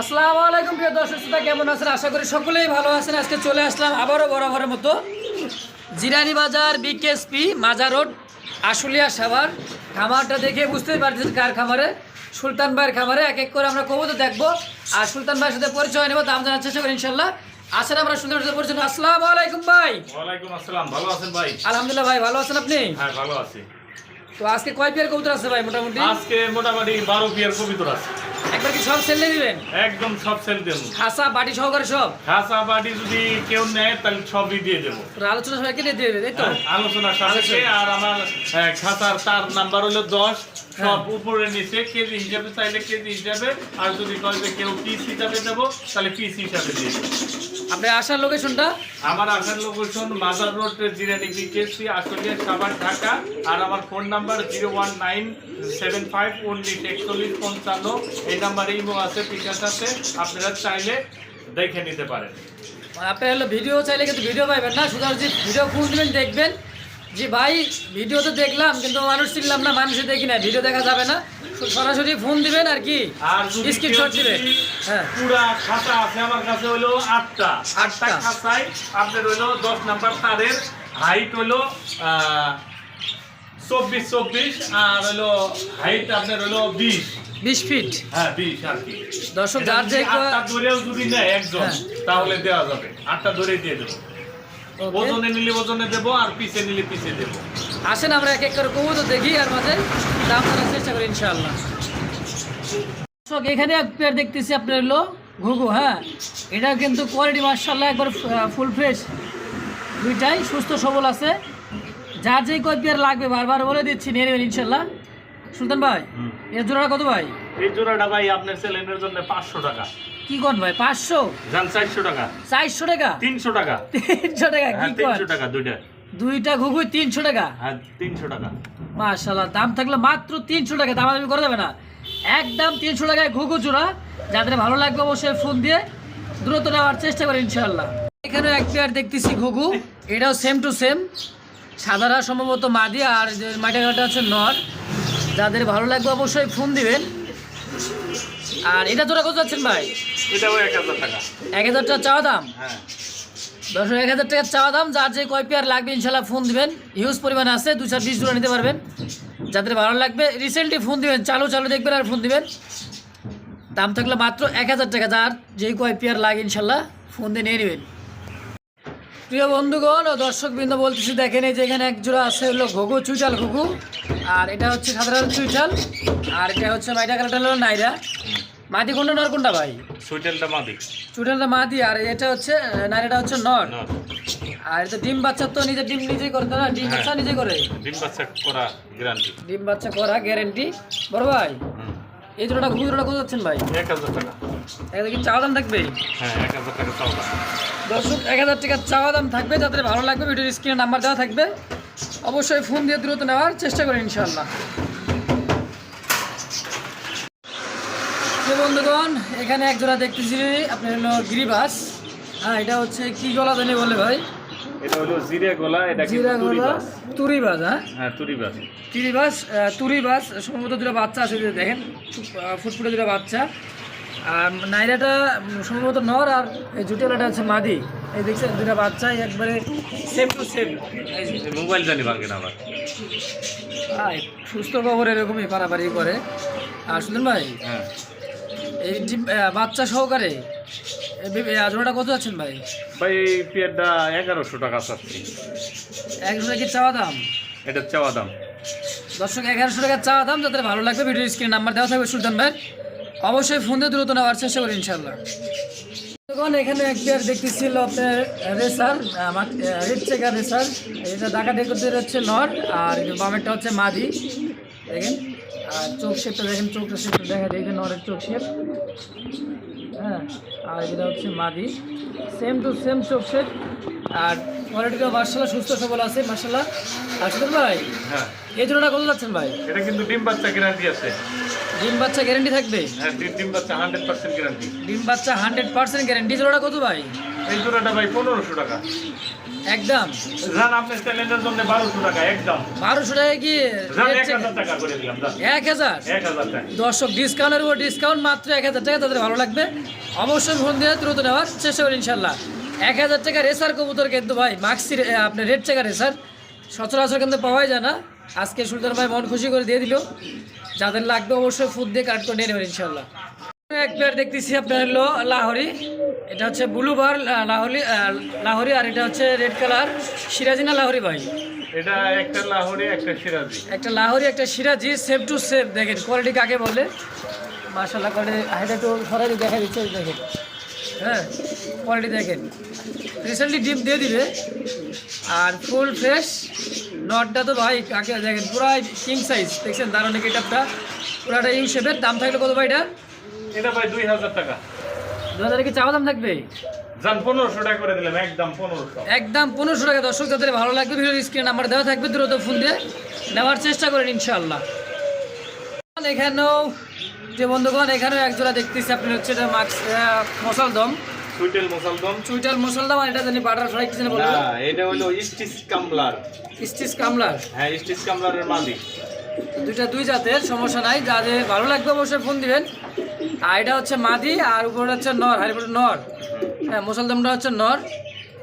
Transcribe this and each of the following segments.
আসসালামু আলাইকুম প্রিয় দর্শক শ্রোতা কেমন আছেন? আশা করি সকলেই ভালো আছেন। আজকে চলে আসলাম আবারও বরাবরের মতো জিরানি বাজার বিকেএসপি মাজা রোড আশুলিয়া সাভার। খামারটা দেখে বুঝতেই পারছেন কার খামারে? সুলতান ভাইয়ের খামারে। এক এক করে আমরা কবুতর দেখব। আর সুলতান ভাইয়ের সাথে পরিচয় নেব দাম জানার চেষ্টা করি ইনশাল্লাহ। আসেন আমরা সুন্দর সাথে পরিচয়। আসসালামু আলাইকুম ভাই। ওয়ালাইকুম আসসালাম। ভালো আছেন ভাই? আলহামদুলিল্লাহ ভাই ভালো আছেন আপনি? হ্যাঁ ভালো আছি। তো আজকে কয় পেয়ার কবুতর আছে ভাই মোটামুটি? আজকে মোটামুটি বারো পিয়ার কবিতর আছে। কি সব সেল দিবেন? একদম সব সেল দেবো। খাসা বাটি সহকারে সব? খাসা বাটি যদি কেউ নেয় তাহলে সবই দিয়ে দেবো। আলোচনা সবাই কেটে দিয়ে দেবে তাই তো? হ্যাঁ, আলোচনা সাপেক্ষে আর আমার হ্যাঁ, খাসার তার নাম্বার হলো দশ। সব উপরে নিচে কেজি হিসাবে চাইলে কেজি হিসাবে। আর যদি কয় যে কেউ পিস হিসাবে দেবো তাহলে পিস হিসাবে দিয়ে দেবো। আপনার আসার লোকেশনটা আমার আসার location mother road Jirani BKC আসলে সাবার ঢাকা। আর আমার phone number zero one nine seven five উনিশ একচল্লিশ পঞ্চান্ন। এই নাম্বারে ইমো আছে পিকাস আছে। আপনারা চাইলে দেখে নিতে পারেন। আপনার হলো ভিডিও চাইলে কিন্তু ভিডিও পাইবেন না। শুধু ভিডিও খুঁজবেন দেখবেন। যে ভাই ভিডিও তো দেখলাম কিন্তু মানুষ চিনলাম না মানুষে দেখি না ভিডিও দেখা যাবে না। সরাসরি ফোন দিবেন আর কি? আর স্ক্রিনশট দিবেন হ্যাঁ। পুরা খাতা আছে আমার কাছে হলো আটটা। আটটা। খাতায় আপনার হলো দশ নাম্বার তারের হাইট হলো চব্বিশ চব্বিশ আর হলো হাইট আপনার হলো বিশ। বিশ ফিট হ্যাঁ বিশ আর কি। দর্শক যার যে আটটা ধরেও যদি নেয় একজন হ্যাঁ। তাহলে দেওয়া যাবে। আটটা ধরে দিয়ে দেবো। ওজনে নিলে ওজনে দেবো আর পিছে নিলে পিছে দেবো। আসেন আমরা এক এক করে কবুতর দেখি আর মাঝে দাম জানার চেষ্টা করি ইনশাআল্লাহ। দর্শক এখানে এক পেয়ার দেখতেছি আপনার হলো ঘুঘু হ্যাঁ? এটা কিন্তু কোয়ালিটি মার্শাল্লাহ একবার ফুল ফ্রেশ দুইটাই সুস্থ সবল আছে। যার যেই কয় পেয়ার লাগবে বারবার বলে দিচ্ছি নিয়ে নেবেন ইনশাল্লাহ সুলতান ভাই এর জোড়াটা কত ভাই? এই জোড়াটা ভাই আপনার জন্য পাঁচশো টাকা। কি কন ভাই পাঁচশো? চারশো টাকা। চারশো টাকা? তিনশো টাকা। তিনশো টাকা হ্যাঁ কি তিনশো টাকা দুইটা। দুইটা ঘুঘু তিনশো টাকা? হ্যাঁ তিনশো টাকা। মাশাল্লাহ দাম থাকলে মাত্র তিনশো টাকা দাম দামি করা যাবে না। একদম তিনশো টাকায় ঘুঘু চূড়া যাদের ভালো লাগবে অবশ্যই ফোন দিয়ে দ্রুত নেওয়ার চেষ্টা করে ইনশাল্লাহ এখানেও এক পেয়ার দেখতেছি ঘুঘু। এটাও সেম টু সেম সাদারা সম্ভবত মাদি আর যে মাটি কাটা হচ্ছে নর। যাদের ভালো লাগবে অবশ্যই ফোন দিবেন। আর এটা তোরা কত যাচ্ছেন ভাই? এটাও এক হাজার টাকা। এক হাজার টাকা চাওয়া দাম? হ্যাঁ। দশ এক হাজার টাকার চাওয়া দাম যার যে কয় পেয়ার লাগবে ইনশাল্লাহ ফোন দিবেন। হিউজ পরিমাণে আছে দু চার বিশ জোড়া নিতে পারবেন। যাদের ভালো লাগবে রিসেন্টলি ফোন দিবেন চালু চালু দেখবেন আর ফোন দিবেন। দাম থাকলে মাত্র এক হাজার টাকা যার যেই কয় পেয়ার লাগে ইনশাল্লাহ ফোন দিয়ে নিয়ে নেবেন। প্রিয় বন্ধুগণ ও দর্শকবৃন্দ বলতেছি দেখেন এই যে এখানে এক জোড়া আছে হলো ঘুঘু চুইটাল ঘুঘু। আর এটা হচ্ছে সাধারণ চুইটাল আর এটা হচ্ছে মাইটা কালারটা হলো নাইরা। মাটি কোনটা নর কোনটা ভাই? সুইটেলটা মাদি। চুইটালটা মাদি আর এটা হচ্ছে আহ, নাইরাটা হচ্ছে নর? আর এটা ডিম বাচ্চা তো নিজে ডিম নিজেই করে না? ডিম বাচ্চা নিজে করে? ডিম বাচ্চা করা গ্যারান্টি ডিম বাচ্চা করা গ্যারেন্টি বড় ভাই এই জোড়াটা ঘুঘু জোড়াটা কত যাচ্ছেন ভাই? এক হাজার টাকা। এটা কি চাওয়া দাম থাকবে? হ্যাঁ এক হাজার টাকা চাও দর্শক এক হাজার টাকার চাওয়া দাম থাকবে যাদের ভালো লাগবে ভিডিওর স্ক্রিনে নাম্বার দেওয়া থাকবে। অবশ্যই ফোন দিয়ে দ্রুত নেওয়ার চেষ্টা করেন ইনশাল্লাহ বন্ধুগণ এখানে এক জোড়া দেখতেছি আপনার হলো গিরিবাস। হ্যাঁ এটা হচ্ছে কি গলা জানি বলে ভাই? এটা হলো জিরে গোলা এটা জিরা গলা তুরিবাস। হ্যাঁ? হ্যাঁ সম্ভবত দুটো বাচ্চা আছে যে দেখেন ফুটফুটে দুটো বাচ্চা। আর নাইরাটা সম্ভবত নর আর এই হচ্ছে মাদি। এই দেখছেন দুটো বাচ্চা একবারে সেম টু সেম মোবাইল জানি ভাঙে না আবার। সুস্থ খবর এরকমই পারাপারি করে। আর শুনুন ভাই হ্যাঁ। এই বাচ্চা সহকারে? আজোড়াটা কত আছেন ভাই? ভাই এই পেয়ারটা এগারোশো টাকা চাচ্ছি। একশো কি চাওয়া দাম? এটা চাওয়া দাম। দর্শক এগারোশো টাকা চাওয়া দাম যাদের ভালো লাগবে ভিডিও স্ক্রিন নাম্বার দেওয়া থাকবে সুলতান ভাই অবশ্যই ফোন দিয়ে দ্রুত নেওয়ার চেষ্টা করি ইনশাল্লাহ তখন এখানে এক পেয়ার দেখতেছিল আপনার রেসার রেড চেকার রেসার। এটা ঢাকা ডেকোদের হচ্ছে নর আর বামেরটা হচ্ছে মাদি। দেখেন। আর চোখ শেপটা দেখেন চোখটা শেপটা দেখা যায় যে নরের চোখ শেপ। হ্যাঁ আর এটা হচ্ছে মাদি। সেম টু সেম চোখ শেপ। আর কোয়ালিটিটা মার্শাল্লাহ সুস্থ সবল আছে মার্শাল্লাহ আর সুন্দর ভাই হ্যাঁ। এই জোড়াটা কত যাচ্ছেন ভাই? এটা কিন্তু ডিম বাচ্চা গ্যারান্টি আছে। ডিম বাচ্চা গ্যারেন্টি থাকবে? হ্যাঁ ডিম ডিম বাচ্চা হান্ড্রেড পার্সেন্ট গ্যারান্টি ডিম বাচ্চা হান্ড্রেড পার্সেন্ট গ্যারেন্টি জোড়াটা কত ভাই? এই জোড়াটা ভাই পনেরোশো টাকা। একদম। যান আপনার জন্য বারোশো টাকা একদম। বারোশো টাকা কি? এক হাজার টাকা করে দিলাম যান এক হাজার? এক হাজার টাকা। দর্শক ডিসকাউন্টের উপর ডিসকাউন্ট মাত্র এক হাজার টাকা তাদের ভালো লাগবে। অবশ্যই ফোন দিয়ে দ্রুত নেওয়ার চেষ্টা করি ইনশাল্লাহ এক হাজার টাকা রেসার কবুতর কিন্তু ভাই মাক্সির আপনার রেড চেকার রেসার। সচরাচর কিন্তু পাওয়াই যায় না। আজকে সুলতান ভাই মন খুশি করে দিয়ে দিল। যাদের লাগবে অবশ্যই ফুড দিয়ে কাট করে নিয়ে নেবেন ইনশাল্লাহ এক প্লেয়ার দেখতেছি আপনার হলো লাহরি। এটা হচ্ছে ব্লু বার লাহরি লাহরি আর এটা হচ্ছে রেড কালার। সিরাজি না লাহরি ভাই? এটা একটা লাহোরি একটা সিরাজি। একটা লাহোরি একটা সিরাজি সেফ টু সেফ দেখেন কোয়ালিটি কাকে বলে? মার্শাল্লাহ করে হাইটা একটু সরাই দেখা দিচ্ছে দেখেন। হ্যাঁ কোয়ালিটি দেখেন। রিসেন্টলি ডিপ দিয়ে দিবে। আর ফুল ফ্রেশ নটটা তো ভাই কাকে দেখেন পুরাই কিং সাইজ দেখছেন দারুণ গেটআপটা পুরাটা ইউ শেপের দাম থাকলে কত ভাই এটা? এটা ভাই দুই হাজার টাকা। দু হাজার কি চাওয়া দাম থাকবে? যান পনেরোশো টাকা করে দিলাম একদম পনেরোশো। একদম পনেরোশো টাকা। দর্শক যাদের ভালো লাগবে ভিডিও স্ক্রিন নাম্বার দেওয়া থাকবে দ্রুত ফোন দিয়ে নেওয়ার চেষ্টা করেন ইনশাআল্লাহ। এখানেও যে বন্ধুগণ এখানেও একজোড়া দেখতেছি আপনি হচ্ছে এটা মাক্স মশালদম সুইটেল মশালদম চুইটাল মশালদম আর এটা জানি বাটারফ্লাই কিছু না বলব এটা হলো স্টিচ কামলার। স্টিচ কামলার। হ্যাঁ স্টিচ কামলারের মাদি দুইটা দুই জাতের সমস্যা নাই। যাদের ভালো লাগবে অবশ্যই ফোন দিবেন। আর এটা হচ্ছে মাদি, আর উপরে হচ্ছে নর হারিপুর নর। হ্যাঁ মুসলদমটা হচ্ছে নর।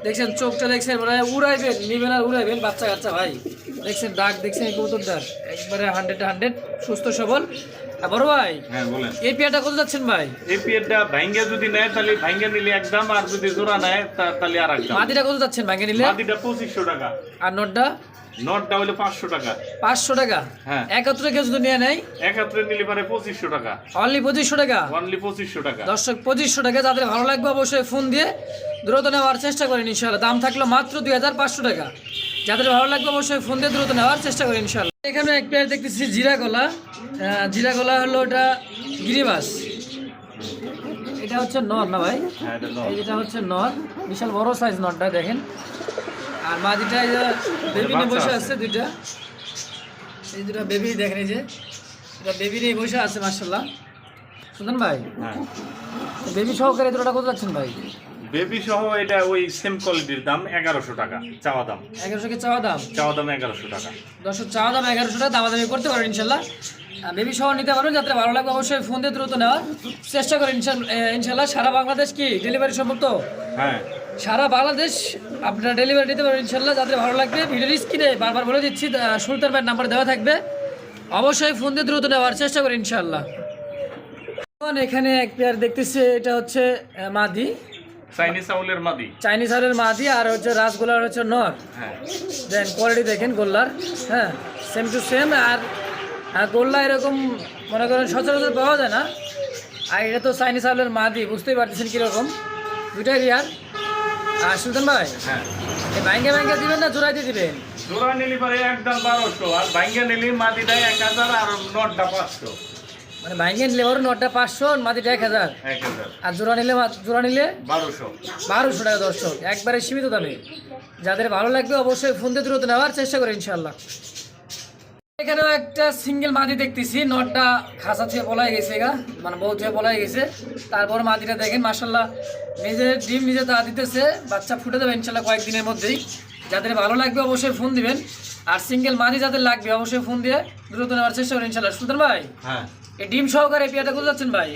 দেখছেন চোখটা দেখছেন মানে উড়াইবেন নিবেন আর উড়াইবেন বাচ্চা কাচ্চা ভাই। দেখছেন ডাক দেখছেন কৌতুকদার একবারে হান্ড্রেড হান্ড্রেড সুস্থ সবল। বড় ভাই। হ্যাঁ বলেন। এই পেয়ারটা কত যাচ্ছেন ভাই? এই পিএরটা ভাঙ্গে যদি নেয় তাহলে ভাঙ্গে নিলে একদম আর যদি জোড়া নেয় তাহলে আর একদম মাদিটা কত যাচ্ছেন ভাঙে নিলে? মাদিটা পঁচিশশো টাকা। আর নটটা? নটটা হলো পাঁচশো টাকা। পাঁচশো টাকা? হ্যাঁ। একাত্তর কেউ যদি নিয়ে নেয়? একাত্রে নিলে পারে পঁচিশশো টাকা। অনলি পঁচিশশো টাকা? অনলি পঁচিশশো টাকা। দর্শক পঁচিশশো টাকা যাদের ভালো লাগবে অবশ্যই ফোন দিয়ে দ্রুত নেওয়ার চেষ্টা করেন ইনশাল্লাহ দাম থাকল মাত্র দুই হাজার পাঁচশো টাকা। যাদের ভালো লাগবে অবশ্যই ফোন দিয়ে দ্রুত নেওয়ার চেষ্টা করেন ইনশাল্লাহ এখানে এক প্লেয়ার দেখতেছি জিরা গলা। আহ, জিরা গলা হলো ওটা গিরিবাস। এটা হচ্ছে নর না ভাই? হ্যাঁ এটা হচ্ছে নর। বিশাল বড় সাইজ নটটা দেখেন। আর যে বেবি নিয়ে বসে আছে। দুইটা। এই দুটা বেবি দেখেন এই যে। এটা বেবি নিয়ে বসে আছে মার্শাল্লাহ শুনুন ভাই হ্যাঁ। বেবি সহকারে দুটা কত যাচ্ছেন ভাই? বেবি সহ এটা ওই সেম কোয়ালিটির দাম এগারোশো টাকা চাওয়া দাম। এগারোশো কে চাওয়া দাম? চাওয়া দাম এগারোশো টাকা। দশশো চাওয়া দাম এগারোশো টাকা দামাদামি করতে পারেন ইনশাল্লাহ। বেবি সহ নিতে পারবেন যাতে ভালো লাগবে অবশ্যই ফোন দিয়ে দ্রুত নেওয়ার চেষ্টা করেন ইনশাল্লাহ সারা বাংলাদেশ কি ডেলিভারি সম্ভব তো? হ্যাঁ। সারা বাংলাদেশ আপনারা ডেলিভারি দিতে পারেন ইনশাল্লাহ যাদের ভালো লাগবে। ভিডিওর স্ক্রিনে বারবার বলে দিচ্ছি সুলতান ভাইয়ের নাম্বার দেওয়া থাকবে। অবশ্যই ফোন দিয়ে দ্রুত নেওয়ার চেষ্টা করেন ইনশাল্লাহ। এখন এখানে এক পেয়ার দেখতেছি এটা হচ্ছে মাদি। চাইনিজ চাউলের মাদি। চাইনিজ হারের মাদি আর হচ্ছে রাসগোলার হচ্ছে নর। হ্যাঁ। দেন কোয়ালিটি দেখেন গোল্লার। হ্যাঁ সেম টু সেম আর আর গোল্লা এরকম মনে করেন সচরাচর পাওয়া যায় না। আর এটা তো চাইনিজ চাউলের মাদি বুঝতেই পারতেছেন কীরকম। দুইটাই রিয়ার আর সুলতান ভাই হ্যাঁ। দিবেন না জোড়াই দিবেন? জোড়া নিলে পারে একদম বারোশো আর ভাঙ্গে নিলে মাদিটা এক হাজার আর নটটা পাঁচশো। মানে ব্যাঙ্গে নিলে ওর নটা পাঁচশো মাটিটা এক হাজার। আর জোড়া নিলে জোড়া নিলে বারোশো। বারোশো টাকা দর্শক একবারে সীমিত দামে। যাদের ভালো লাগবে অবশ্যই ফোন দিয়ে দ্রুত নেওয়ার চেষ্টা করে ইনশাল্লাহ এখানেও একটা সিঙ্গেল মাদি দেখতেছি নটটা খাসা থেকে বলাই গেছে গা মানে বউ থেকে বলাই গেছে। তারপর মাদিটা দেখেন মাসাল্লাহ নিজের ডিম নিজে তা দিতেছে বাচ্চা ফুটে দেবে ইনশাল্লাহ কয়েকদিনের মধ্যেই। যাদের ভালো লাগবে অবশ্যই ফোন দিবেন। আর সিঙ্গেল মাদি যাদের লাগবে অবশ্যই ফোন দিয়ে দ্রুত নেওয়ার চেষ্টা করেন ইনশাল্লাহ সুতরাং ভাই? হ্যাঁ। ডিম সহকারে পেয়াটা কোথায় যাচ্ছেন ভাই?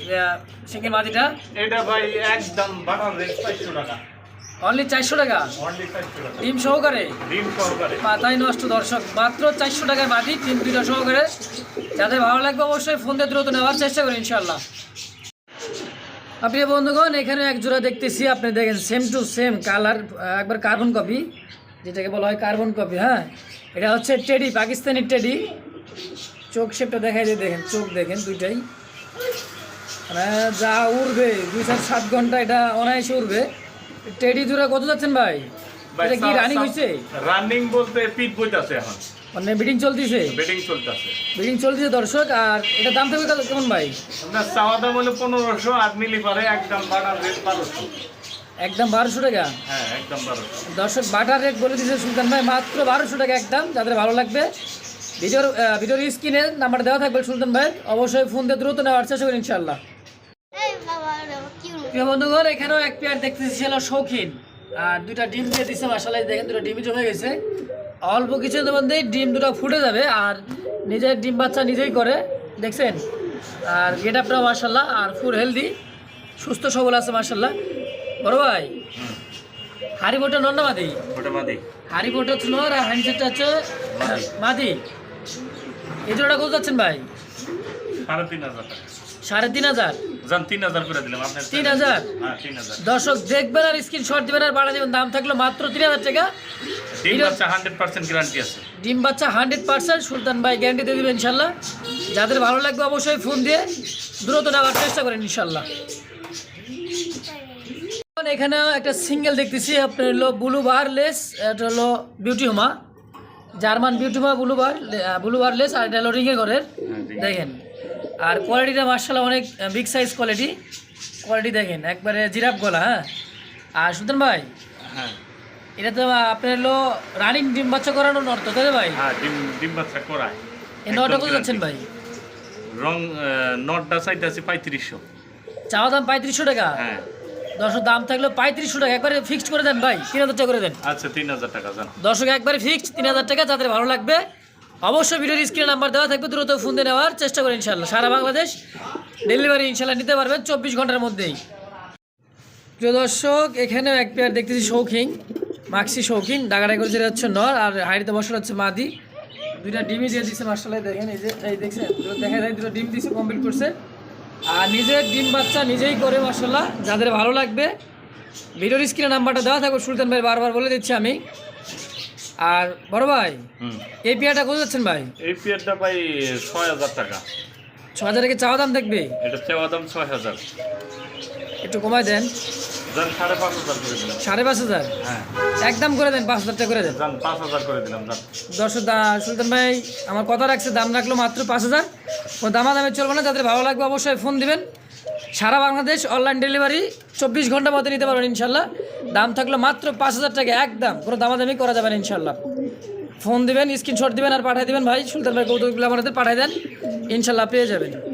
সিঙ্গেল মাদিটা এটা ভাই একদম বাটার রেট চারশো টাকা? অনলি চারশো টাকা। ডিম সহকারে? ডিম সহকারে। মাথায় নষ্ট দর্শক মাত্র চারশো টাকার মাটি তিন দুইটা সহকারে। যাদের ভালো লাগবে অবশ্যই ফোন দিয়ে দ্রুত নেওয়ার চেষ্টা করি ইনশাল্লাহ আপনি বন্ধুগণ এখানে এক জোড়া দেখতেছি আপনি দেখেন সেম টু সেম কালার একবার কার্বন কপি যেটাকে বলা হয় কার্বন কপি হ্যাঁ? এটা হচ্ছে টেডি পাকিস্তানি টেডি চোখ শেপটা দেখাই দিয়ে দেখেন চোখ দেখেন দুইটাই। মানে যা উড়বে দুই চার সাত ঘণ্টা এটা অনায়াসে উড়বে। টেডি জোড়া কত যাচ্ছেন ভাই? এটা কি রানিং হয়েছে রানিং বলতে পিট বইতাছে এখন। মানে মিটিং চলতেছে? বেটিং চলতেছে। মিটিং চলতেছে দর্শক আর এটা দাম থাকবে কত- কেমন ভাই? আপনার চাওয়া দাম হলো পনেরোশো আর নিলি পারে একদম বাটার রেট বারোশো। একদম বারোশো টাকা? হ্যাঁ একদম বারোশো। দর্শক বাটার রেট বলে দিয়েছে সুলতান ভাই মাত্র বারোশো টাকা একদম যাদের ভালো লাগবে। ভিডিওর ভিডিওর স্ক্রিনে নাম্বার দেওয়া থাকবে সুলতান ভাই। অবশ্যই ফোন দিয়ে দ্রুত নেওয়ার চেষ্টা করি ইনশাল্লাহ এই বাবা রে, কি হলো? প্রিয় বন্ধুগণ এখানেও এক পেয়ার দেখতেছি ছিল শৌখিন। আর দুইটা ডিম দিয়ে দিচ্ছে মাসালাই দেখেন দুটো ডিমই জমে গেছে। অল্প কিছুর মধ্যেই ডিম দুটো ফুটে যাবে আর নিজের ডিম বাচ্চা নিজেই করে দেখছেন? আর গেট আপটা মার্শাল্লাহ আর ফুল হেলদি সুস্থ সবল আছে মার্শাল্লাহ বড় ভাই হাড়ি বোটা নন না মাদি? হাড়ি বোটা হচ্ছে নর আর হ্যান্ডসেটটা হচ্ছে মাদি। এই জোড়াটা কত যাচ্ছেন ভাই? সাড়ে তিন হাজার সাড়ে তিন হাজার? তিন হাজার করে দিলাম তিন হাজার? হ্যাঁ তিন হাজার। দর্শক দেখবেন আর স্ক্রিনশট দিবেন আর বাড়া দিবেন। দাম থাকল মাত্র তিন হাজার টাকা। ডিম বাচ্চা হান্ড্রেড পার্সেন্ট গ্যারান্টি আছে। ডিম বাচ্চা হান্ড্রেড পার্সেন্ট সুলতান ভাই গ্যারান্টি দিয়ে দেবেন ইনশাল্লাহ। যাদের ভালো লাগবে অবশ্যই ফোন দিয়ে দ্রুত নেওয়ার চেষ্টা করেন ইনশাল্লাহ। এখন এখানে একটা সিঙ্গেল দেখতেছি আপনার হলো ব্লু বার লেস এটা হলো বিউটি হোমা জার্মান বিউটি হোমা ব্লুবার লেস আর এটা হলো ঘরের দেখেন। আর কোয়ালিটিটা মার্শাল্লাহ অনেক বিগ সাইজ কোয়ালিটি কোয়ালিটি দেখেন একবারে জিরাফ গলা হ্যাঁ? আর সুলতান ভাই হ্যাঁ। এটা তো আপনার হলো রানিং ডিম বাচ্চা করানো নর্ত তাই তো ভাই? হ্যাঁ ডিম ডিম বাচ্চা করায়। এই নটা কত যাচ্ছেন ভাই? রং নটটা সাইড আছে পঁয়ত্রিশশো। চাওয়া দাম পঁয়ত্রিশশো টাকা? হ্যাঁ। দর্শক দাম থাকল পঁয়ত্রিশশো টাকা। একবারে ফিক্সড করে দেন ভাই তিন হাজার টাকা করে দেন। আচ্ছা তিন হাজার টাকা দর্শক একবারে ফিক্সড তিন হাজার টাকা যাদের ভালো লাগবে। অবশ্যই ভিডিওর স্ক্রিনে নাম্বার দেওয়া থাকবে দ্রুত ফোন দিয়ে নেওয়ার চেষ্টা করেন ইনশাল্লাহ সারা বাংলাদেশ ডেলিভারি ইনশাল্লাহ নিতে পারবেন চব্বিশ ঘণ্টার মধ্যেই। প্রিয় দর্শক এখানেও এক পেয়ার দেখতেছি শৌখিন মাক্সি শৌখিন ডাগাডাই করে যেটা হচ্ছে নর আর হাড়িতে বসানো হচ্ছে মাদি। দুইটা ডিমই দিয়ে দিচ্ছে মার্শাল্লাহ দেখেন এই যে এই দেখছেন দেখা যায় দুটো ডিম দিচ্ছে কমপ্লিট করছে। আর নিজের ডিম বাচ্চা নিজেই করে মার্শাল্লাহ যাদের ভালো লাগবে। ভিডিওর স্ক্রিনে নাম্বারটা দেওয়া থাকবে সুলতান ভাই বারবার বলে দিচ্ছি আমি। আর বড় ভাই এই পেয়ারটা কত যাচ্ছেন ভাই? এই পেয়ারটা ভাই ছয় হাজার টাকা। ছ হাজার কি চাওয়া দাম দেখবে? এটা চাওয়া দাম ছয় হাজার। একটু কমায় দেন। সাড়ে পাঁচ হাজার একদম করে দেন পাঁচ হাজার টাকা করে দেন। যান পাঁচ হাজার করে দিলাম যান দা- সুলতান ভাই আমার কথা রাখছে দাম রাখল মাত্র পাঁচ হাজার। কোনো দামা দামে চলবে না যাদের ভালো লাগবে অবশ্যই ফোন দিবেন। সারা বাংলাদেশ অনলাইন ডেলিভারি চব্বিশ ঘণ্টার মধ্যে নিতে পারবেন ইনশাল্লাহ। দাম থাকল মাত্র পাঁচ হাজার টাকা একদম কোনো দামাদামি করা যাবে না ইনশাল্লাহ। ফোন দিবেন স্ক্রিনশট দিবেন আর পাঠিয়ে দিবেন ভাই। সুলতান ভাই কৌতুকগুলো আমাদের পাঠিয়ে দেন। ইনশাল্লাহ পেয়ে যাবেন।